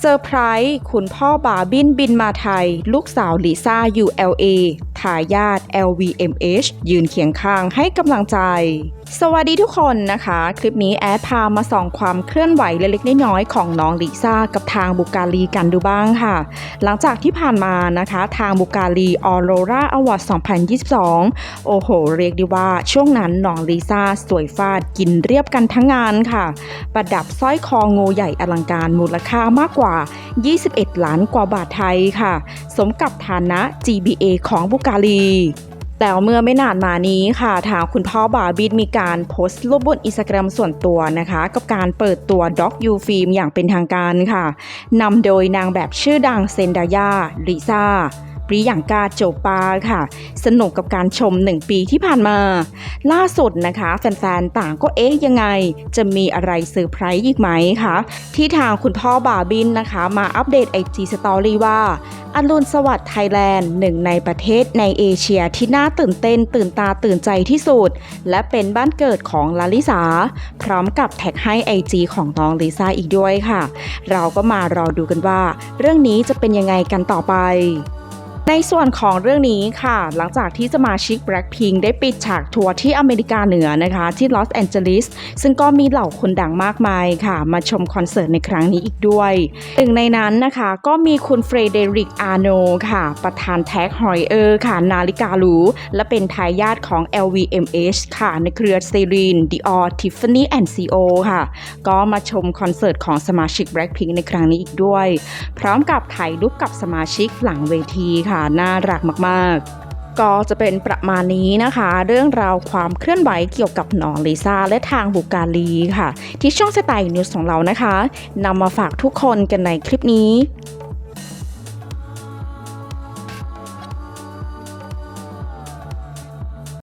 เซอร์ไพรส์คุณพ่อบาบินบินมาไทย ลูกสาวลิซ่า ULA ทายาท LVMH ยืนเคียงข้างให้กำลังใจสวัสดีทุกคนนะคะ คลิปนี้แอดพามาส่องความเคลื่อนไหวเล็กๆน้อยๆของน้องลิซ่ากับทางบุกาลีกันดูบ้างค่ะ หลังจากที่ผ่านมานะคะทางบุกาลีออโรราอวอร์ด2022 โอ้โห เรียกได้ว่าช่วงนั้นน้องลิซ่าสวยฟาดกินเรียบกันทั้งงานค่ะ ประดับสร้อยคองูใหญ่อลังการมูลค่ามากกว่า 21 ล้านกว่าบาทไทยค่ะ สมกับฐานะ GBA ของบุกาลี แต่เมื่อไม่นานมานี้ค่ะ ทางคุณพ่อบาบิดมีการโพสต์รูปบนอินสตาแกรมส่วนตัวนะคะ กับการเปิดตัวด็อกยูฟิล์มอย่างเป็นทางการค่ะนำโดยนางแบบชื่อดังเซนดายาลิซ่าปริยังกาโจปาค่ะ สนุกกับการชม 1 ปีที่ผ่านมา ล่าสุดนะคะ แฟนๆ ต่างก็เอ๊ะยังไง จะมีอะไรเซอร์ไพรส์อีกไหมคะ ที่ทางคุณพ่อบาบินนะคะ มาอัปเดต IG Story ว่า อรุณสวัสดิ์ไทยแลนด์หนึ่งในประเทศในเอเชียที่น่าตื่นเต้นตื่นตาตื่นใจที่สุด และเป็นบ้านเกิดของลาลิสา พร้อมกับแท็กให้ไอจีของน้องลิซ่าอีกด้วยค่ะ เราก็มารอดูกันว่า เรื่องนี้จะเป็นยังไงกันต่อไป ในส่วนของเรื่องนี้ค่ะ หลังจากที่สมาชิก Blackpink ได้ปิดฉากทัวร์ที่อเมริกาเหนือนะคะ ที่ลอสแอนเจลิสซึ่งก็มีเหล่าคนดังมากมายค่ะ มาชมคอนเสิร์ตในครั้งนี้อีกด้วยหนึ่งในนั้นนะคะก็มีคุณเฟรเดริกอาโนค่ะ ประธานแท็กฮอยเออร์ค่ะ นาฬิกาหรูและเป็นทายาทของ LVMH ค่ะ ในเครือซีรีน Dior Tiffany and Co ค่ะ ก็มาชมคอนเสิร์ตของสมาชิก Blackpink ในครั้งนี้อีกด้วย พร้อมกับถ่ายรูปกับสมาชิกหลังเวทีค่ะน่ารักมากๆก็จะเป็นประมาณนี้นะคะ เรื่องราวความเคลื่อนไหวเกี่ยวกับน้องลิซ่าและทางบุกาลีค่ะ ที่ช่องสไตล์นิวส์ของเรานะคะนำมาฝากทุกคนกันในคลิปนี้